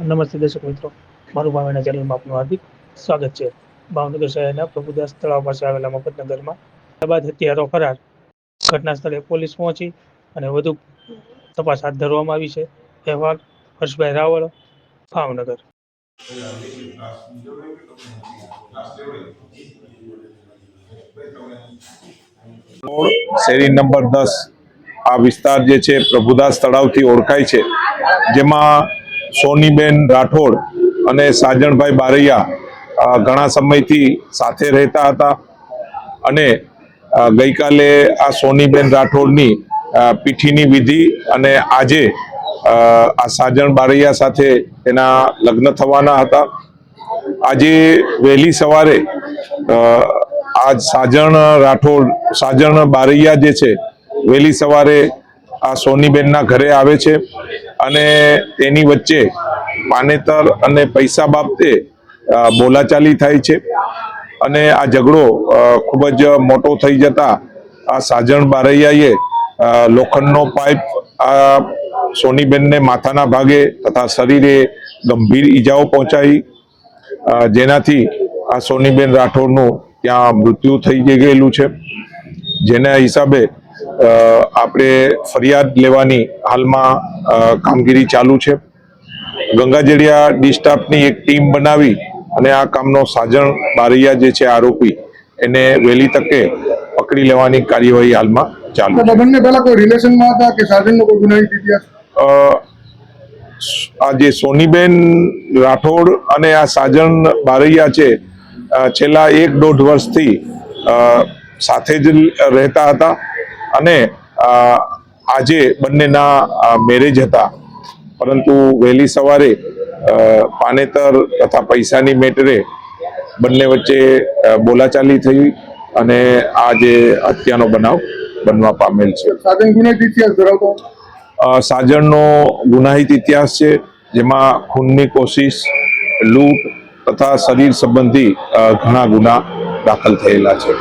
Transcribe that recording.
નમસ્તે દર્શક મિત્રો. મારું ભાવેના ચેનલમાં આપનું હાર્દિક સ્વાગત છે. ભાવનગર શહેરના પ્રભુદાસ તળાવ પાસે આવેલા મફતનગરમાં ત્યારબાદ હત્યારો ફરાર. ઘટના સ્થળે પોલીસ પહોંચી અને વધુ તપાસ હાથ ધરવામાં આવી છે. અહેવાલ હર્ષભાઈ રાવળ, ભાવનગર. શેરી નંબર દસ આ વિસ્તાર જે છે પ્રભુદાસ તળાવથી ઓળખાય છે. જેમાં સોનીબેન રાઠોડ અને સાજણભાઈ બારૈયા ઘણા સમયથી સાથે રહેતા હતા. અને ગઈકાલે આ સોનીબેન રાઠોડની પીઠીની વિધિ અને આજે આ સાજણ બારૈયા સાથે એના લગ્ન થવાના હતા. આજે વહેલી સવારે આ સાજણ રાઠોડ, સાજણ બારૈયા જે છે, વહેલી સવારે આ સોનીબેનના ઘરે આવે છે અને તેની વચ્ચે પાનેતર અને પૈસા બાબતે બોલાચાલી થાય છે અને આ ઝઘડો ખૂબ જ મોટો થઈ જતા આ સાજણ બારૈયાએ લોખંડનો પાઇપ આ સોનીબેનને માથાના ભાગે તથા શરીરે ગંભીર ઈજાઓ પહોંચાઈ જેનાથી આ સોનીબેન રાઠોડનું ત્યાં મૃત્યુ થઈ ગયેલું છે. જેના હિસાબે આપણે ફરિયાદ લેવાની હાલમાં કામગીરી ચાલુ છે. ગંગાજળિયા ડિસ્ટાફની એક ટીમ બનાવી અને આ કામનો સાજણ બારૈયા જે છે આરોપી એને વહેલી તકે પકડી લેવાની કાર્યવાહી હાલમાં ચાલુ છે. બંને પહેલા કોઈ રિલેશનમાં હતા કે સાજનનો કોઈ ગુનાહિત ઇતિહાસ? અ, આ જે સોનીબેન રાઠોડ અને આ સાજણ બારૈયા છે છેલ્લા એક દોઢ વર્ષથી સાથે જ રહેતા હતા. અને આજે બંનેના મેરેજ હતા. પરંતુ વહેલી સવારે પાનેતર તથા પૈસાની મેટરે બંને વચ્ચે બોલાચાલી થઈ અને આ જે હત્યાનો બનાવ બનવા પામેલ છે. સાજણનો ગુનાહિત ઇતિહાસ છે જેમાં ખૂનની કોશિશ લૂંટ તથા શરીર સંબંધી ઘણા ગુના દાખલ થયેલા છે.